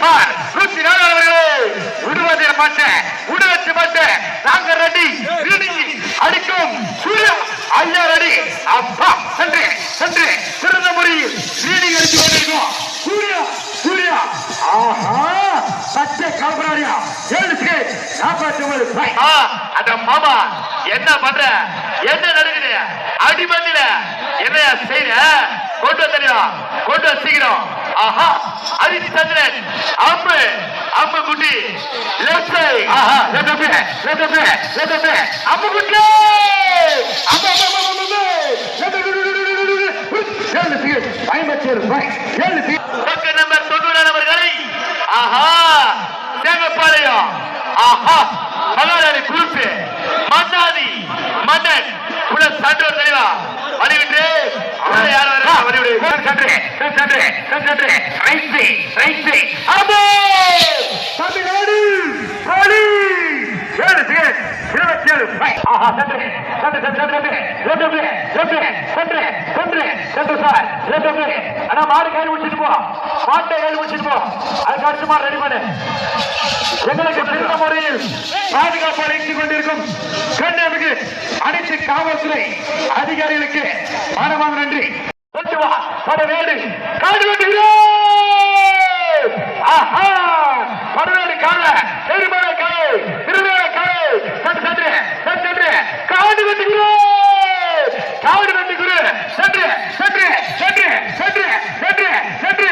பார் நூத்தி நாலு அவர்களே மாட்டேன் விடுவச்சு மாட்டேன் நாங்க ரெடி அடிக்கும் சூர்யா ஐயா ரெடி. அப்பா சென்று சென்று. சிறந்த முறையில் ரீடிங் அடிச்சு சூர்யா சூர்யா. ஆஹா சச்ச கால்பராடியா ஏழு நாற்பத்தி ஒன்பது அட மாமா என்ன பண்ற? என்ன நடக்குது? அடிமந்தில என்ன செய்யற கொண்டு தெரியும் கொண்டு வா சீக்கிரம். ஆஹா அரிசி சந்திரன் அம்பு அம்பு குட்டி. லெஃப்ட் சைடு ஆஹா left up left up left up அம்பு குட்டி. வழிவிடு சன்று ரைட் அபோ! தமிழ்நாடு போலி ஏழு இருபத்தி ஏழு ஆஹா சன்று சன்று சன்று சன்று லெஃப்ட் சார் அண்ணா மாடு கையில் முடிச்சிட்டு போ. மாட்டை முடிச்சிட்டு போ. அதுக்கு அடுத்த மாதிரி ரெடி பண்ணு. எங்களுக்கு சிறந்த முறையில் பாதுகாப்பு அளித்துக் கொண்டிருக்கும் கண்ணியமிகு அனைத்து காவல்துறை அதிகாரிகளுக்கு மனமாக நன்றி. கொண்டு வா படவேடு காடு வெட்டுகிறோம் ஆஹா! படவேடு கால எரிமலை காலை திருவேலை காலை சற்று சற்று சற்று சற்று காடு வெட்டுகிறோம் காடு வெட்டுகிறோம் சற்று சற்று சற்று சற்று சற்று சற்று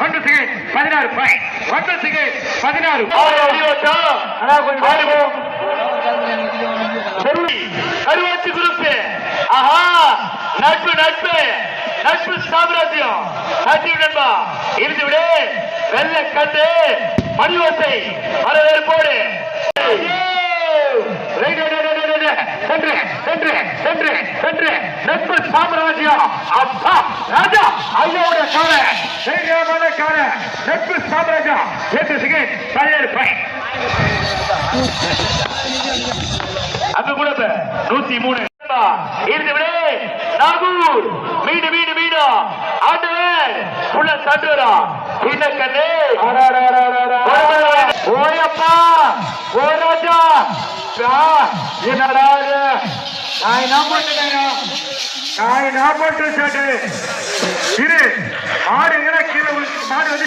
ஒன்று சிகை பதினாறு பாய். ஒன்று சிகை பதினாறு குரூப் ஆஹா நட்பு நட்பு. நட்பு சாம்ராஜ்யம். நன்றி நண்பா. இருந்து விடு வெள்ள கண்டு மணிவசை வரவேற்போடு சென்று சென்று சென்று சென்று. நட்பு சாம்ராஜ்யம். அப்பா ராஜா ஐயோட கால. தைரியமான கால. நட்பு சாம்ராஜ்யம். எட்டு சிகை பதினேழு பை அங்க கூட நூத்தி மூணு. இருந்து விட நாகூர் மீடு மீடு மீடா ஆண்டவர் உள்ள சாட்டுவரா இந்த கண்ணு ஓயப்பா ஓ ராஜா என்னடா நான் என்ன பண்ணுறேன் நான் என்ன பண்ணுறேன் சாட்டு இரு மாடு எங்கடா கீழே மாடு வந்து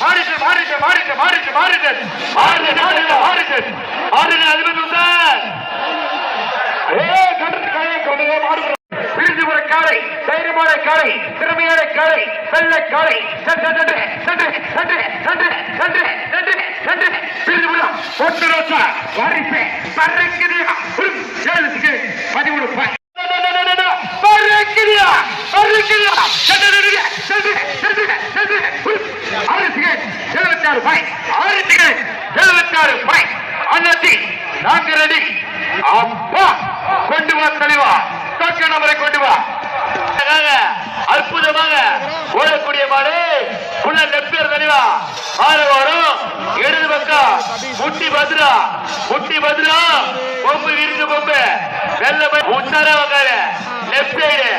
மாறிட்டு மாறிட்டு மாறிட்டு மாறிட்டு மாறிட்டு மாறிட்டு மாறிட்டு தைரியமான காலை திறமையான காலை வெள்ள காலை. சென்று சென்று சென்று சென்று சென்று சென்று சென்று சென்று. பிரிஞ்சுபுரம் ஒட்டு ரோசா வரிசை பறக்குதியா பதிமூணு பை பறக்குதியா பறக்குதியா சென்று சென்று சென்று சென்று சென்று அரிசிகை எழுபத்தாறு பை அரிசிகை எழுபத்தாறு பை அண்ணாச்சி நான்கு ரெடி அப்பா கொண்டு வா தெளிவா தக்க நபரை கொண்டு வா அழகாக, அற்புதமாக ஓடக்கூடிய மாடு உள்ள நெப்பேர் தெளிவா மாறு வரும் இடது பக்கம் பதிலா பத்ரா முட்டி பத்ரா பொம்பு விரிஞ்சு பொம்பு வெள்ள உச்சாரா வந்தாரு லெப்ட் சைடு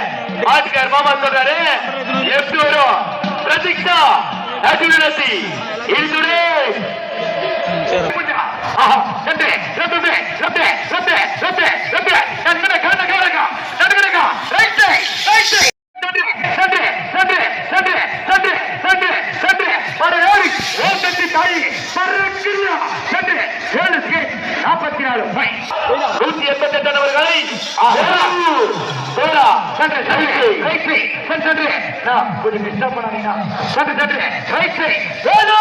மாட்டுக்கார் மாமா சொல்றாரு. லெப்ட் வரும். பிரதீக்ஷா நடுநசி நாற்பத்தி நாலு நூத்தி எண்பத்தி எட்டு நபர்களை கொஞ்சம் டிஸ்டர்ப் பண்ணாதீங்கன்னா சற்று சற்று ரைட் சைட் வேலோ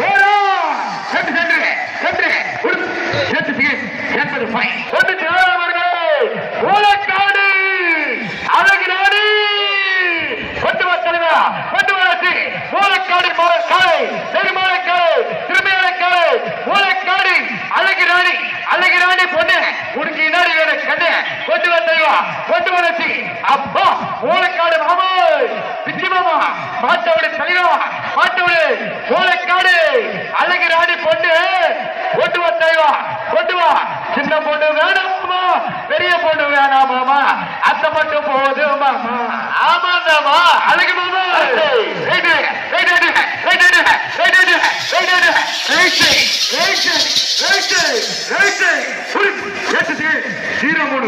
வேலோ சற்று சற்று சற்று ஒரு சற்று ஐயா கொண்டு வரசி அப்பா மூளைக்காடு மாமா பிச்சி மாமா மாட்டோட தலைவா மாட்டோட மூளைக்காடு அழகு ராணி பொண்ணு கொண்டு வா தலைவா கொண்டு வா சின்ன பொண்ணு வேணாமா பெரிய பொண்ணு வேணாமாமா அந்த மட்டும் போது மாமா ஆமாந்தாமா அழகு மாமா right right right right right right right right right right right right right right right zero மூணு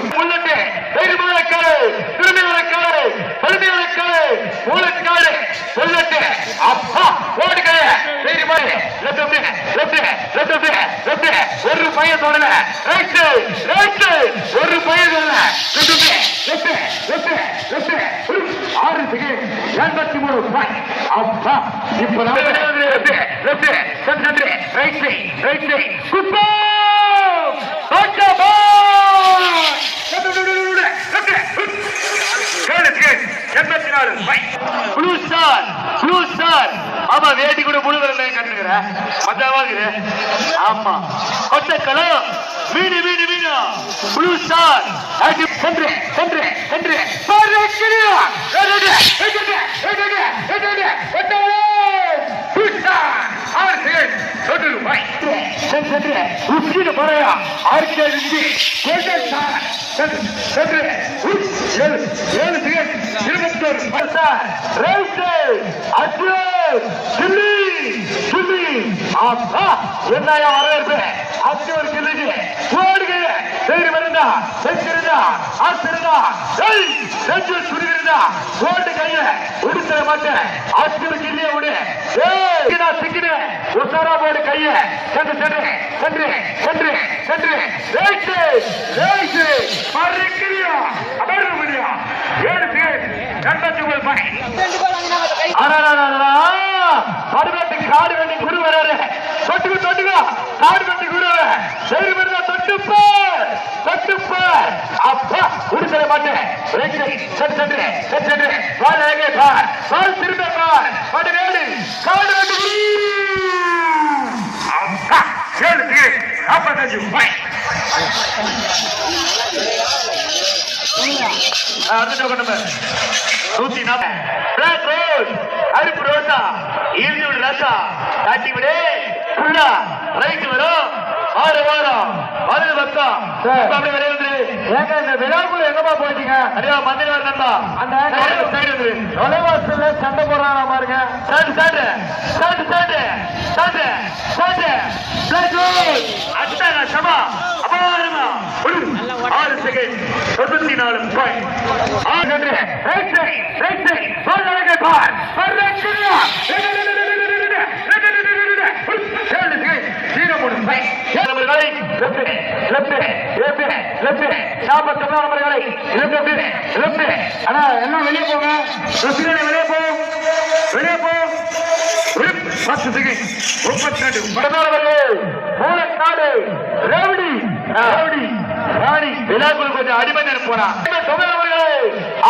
அப்பா இப்ப எண்பத்தி நாலு ப்ளூ ஸ்டார் ப்ளூ ஸ்டார் ஆமா வேட்டி கூட வரல கட்டுகிற மஜாவாகுது ஆமா. கொட்டக்கலம் மீனு மீனு. ப்ளூ ஸ்டார் அடி சென்று சென்று சென்று பறக்கிறா ஏடே ஏடே ஏடே ஏடே ஒட்டவே ப்ளூ ஸ்டார் ஆறு செகண்ட் தொட்டு சென்று சென்று உச்சில போறயா ஆர்கே விதி கோல்டன் ஸ்டார் சென்று சென்று ஏழு ஏழு செகண்ட் இருபத்தொரு பர்சன் ரைட் அட்ரஸ் சில்லி சில்லி என்னையா வரவேற்பு அச்சு ஒரு செய்து செஞ்சிருந்தா? ஆசிருந்தா ஏய் செஞ்சு சுடுகிறதா ஓட்டு கைய உடுத்தர மாட்டேன் அச்சு ஒரு விடு? ஏய் நான் சிக்கினேன். உசாரா போடு கைய. சென்று சென்று சென்று சென்று சென்று. ரைட் ரைட் மறுக்கிறியா? அமர்வு முடியா ஏழு பேர் ஒன்பது காடு வண்டி குரு வராரு தொட்டுக்கு தொட்டுக்கோ. காடு வண்டி குரு சரி வருதா தொட்டுப்ப அப்பா உடுத்தல மாட்டேன் சரி சென்று சென்று சென்று பால் அழகே பார் பால் திரும்ப பார் படு வேடு காடு வெட்டி அப்பா ஏழு பேர் நாற்பத்தஞ்சு அடுத்த கொண்டு நூத்தி நாற்பது அருப்பு ரோசா. இறுதி விடு காட்டி விடு. ஃபுல்லா ரைட் வரும். ஆறு வாரம். வலது பக்கம் இப்ப அப்படியே வெளியே வந்துரு. ஏங்க இந்த விழாக்குள்ள எங்கப்பா போயிட்டீங்க? அடியா மந்திரி வர நண்பா. அந்த சைடு வந்து தொலைவாசல்ல சண்டை போடுறாங்க பாருங்க. சாட்டு சாட்டு சாட்டு சாட்டு சாட்டு சாட்டு சமா அபாரமா. ஆறு செகண்ட் தொண்ணூத்தி நாலு பாயிண்ட் ஆறு ரைட் சைட் ரைட் சைட் சொல்லுங்க பார் பர்றக்கிறியா ஏழு செகண்ட் ஜீரோ மூணு நம்பர்களை லெஃப்ட் லெஃப்ட் லெஃப்ட் லெஃப்ட் நாற்பத்தி நம்பர்களை லெஃப்ட் லெஃப்ட் அண்ணா எல்லாம் வெளியே போங்க. ரசிகனை வெளியே போ. வெளியே போ. பத்து செகண்ட் முப்பத்தி ரெண்டு பதினாறு மூலக்காடு ரவுடி ரவுடி ராணி விழாக்குள் கொஞ்சம்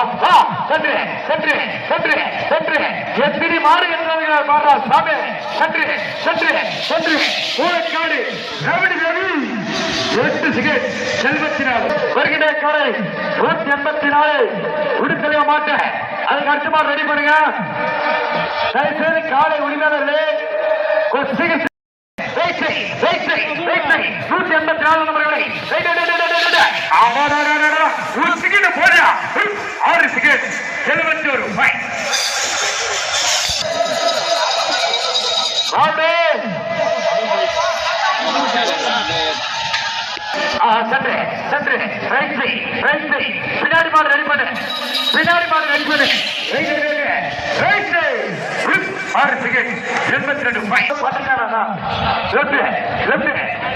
அப்பா சென்று சென்று சென்று சென்று எத்தனை மாறுகின்ற என்றார்கள் பாரா சாமி. சென்று சென்று சென்று மூலக்காடு ரவுடி ரவி எட்டு சிகரெட் செல்வத்தி நாலு வருகின்ற காலை நூத்தி எண்பத்தி நாலு விடுதலைய மாட்டேன் அதுக்கு அடுத்த மாதிரி ரெடி பண்ணுங்க. தயவு காலை உரிமையாளர்களே கொஞ்சம் ரைட் ரைட் நூத்தி எண்பத்தி நாலு நம்பர்களை ஒரு போடுறா. ஆறு சிகரெட் எழுபத்தி ஒரு சற்று சற்று ரைட் சை ரைட் சை பின்னாடி மாடு ரெடி பண்ணு. பின்னாடி மாடு ரெடி பண்ணு. ரைட் சை ஆறு செகண்ட் எண்பத்தி ரெண்டு பட்டக்காரா left left.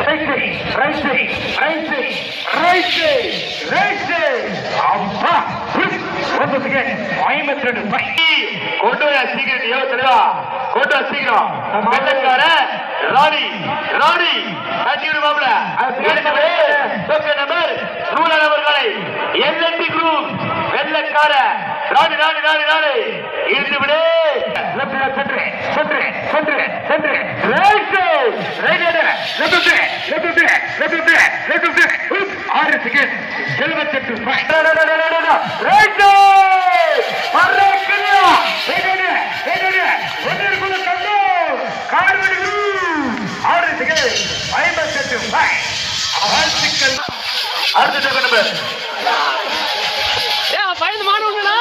Right side right side right side right side right side அப்பா ஒன்பது செகண்ட் ஐம்பத்தி ரெண்டு பை கொண்டு வர சீக்கிரம் யோ தலைவா. கொண்டு வர சீக்கிரம். வெள்ளக்கார ராணி ராணி. கட்டி விடுவாப்ல நம்பர் நூல நபர்களை எல்என்டி குரூப். வெள்ளக்கார ராணி ராணி ராணி ராணி. இருந்து விடு. லெஃப்ட் சென்று சென்று சென்று சென்று right right left left left left ஆறு செகண்ட் எழுபத்தெட்டு ரைட் அடுத்த நம்பர் பயந்து மாணவங்களா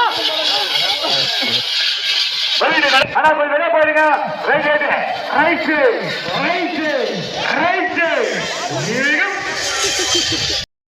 ஆனா கொஞ்சம் வெளியே போயிருங்க right right right right right